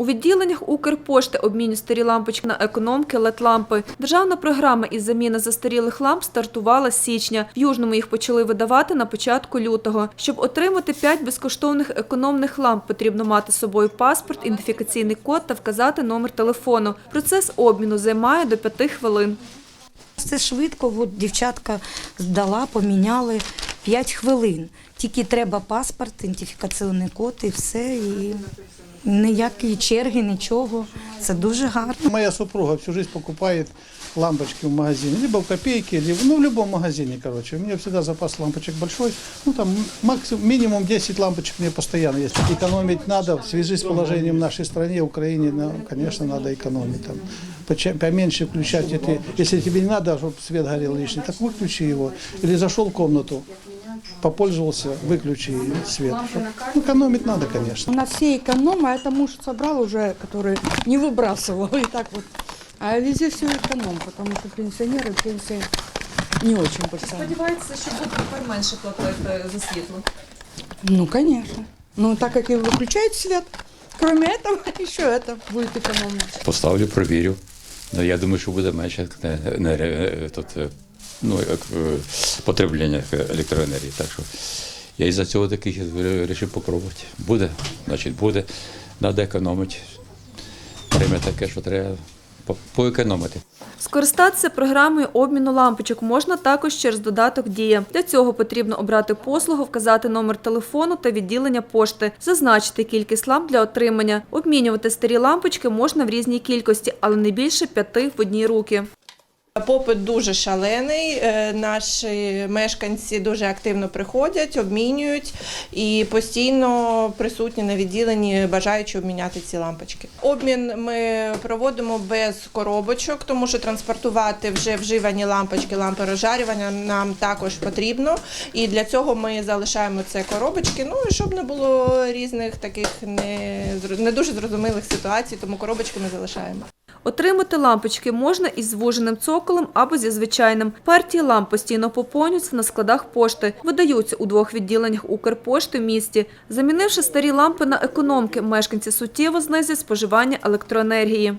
У відділеннях Укрпошти обмінюють старі лампочки на економки LED-лампи. Державна програма із заміни застарілих ламп стартувала з січня. В Южному їх почали видавати на початку лютого. Щоб отримати 5 безкоштовних економних ламп, потрібно мати з собою паспорт, ідентифікаційний код та вказати номер телефону. Процес обміну займає до 5 хвилин. Це швидко, от дівчатка здала, поміняли 5 хвилин. Тільки треба паспорт, ідентифікаційний код і все. І ніякої черги, нічого. Це дуже гарно. Моя супруга всю жизнь покупает лампочки в магазине, либо в копейке, либо ну, в любом магазине, короче. У меня всегда запас лампочек большой. Ну, там максимум, минимум 10 лампочек мне постоянно. Если экономить надо, в связи с положением в нашей стране, Украине, ну, конечно, надо экономить. Там, поча- поменьше включать. Эти, если тебе не надо, чтобы свет горел лишний, так выключи его. Или зашел в комнату, попользовался, выключи свет. Ну, экономить надо, конечно. У нас все экономы, а это муж собрал уже, который не выбрасывал и так вот. А везде все эконом, потому что пенсионеры пенсия не очень большая. Сподівається, що буде тепер менше платити за світло. Ну, конечно. Ну, так как и выключают свет, кроме этого, еще это будет экономно. Поставлю, провірю. Ну, я думаю, що буде менше не, не, е, тут, е, ну, як, е, потреблення електроенергії. Так що я із-за цього таких вирішив попробувати. Буде, значить буде. Треба економити. Время таке, що треба поекономити. Скористатися програмою обміну лампочок можна також через додаток Дія. Для цього потрібно обрати послугу, вказати номер телефону та відділення пошти, зазначити кількість ламп для отримання. Обмінювати старі лампочки можна в різній кількості, але не більше п'яти в одній руки. Попит дуже шалений. е, Наші мешканці дуже активно приходять, обмінюють і постійно присутні на відділенні, бажаючи обміняти ці лампочки. Обмін ми проводимо без коробочок, тому що транспортувати вже вживані лампочки, лампи розжарювання нам також потрібно. І для цього ми залишаємо це коробочки. Ну і щоб не було різних таких не, не дуже зрозумілих ситуацій, тому коробочки ми залишаємо. Отримати лампочки можна із звуженим цоколем або зі звичайним. Партії ламп постійно поповнюються на складах пошти, видаються у двох відділеннях Укрпошти в місті. Замінивши старі лампи на економки, мешканці суттєво знизять споживання електроенергії.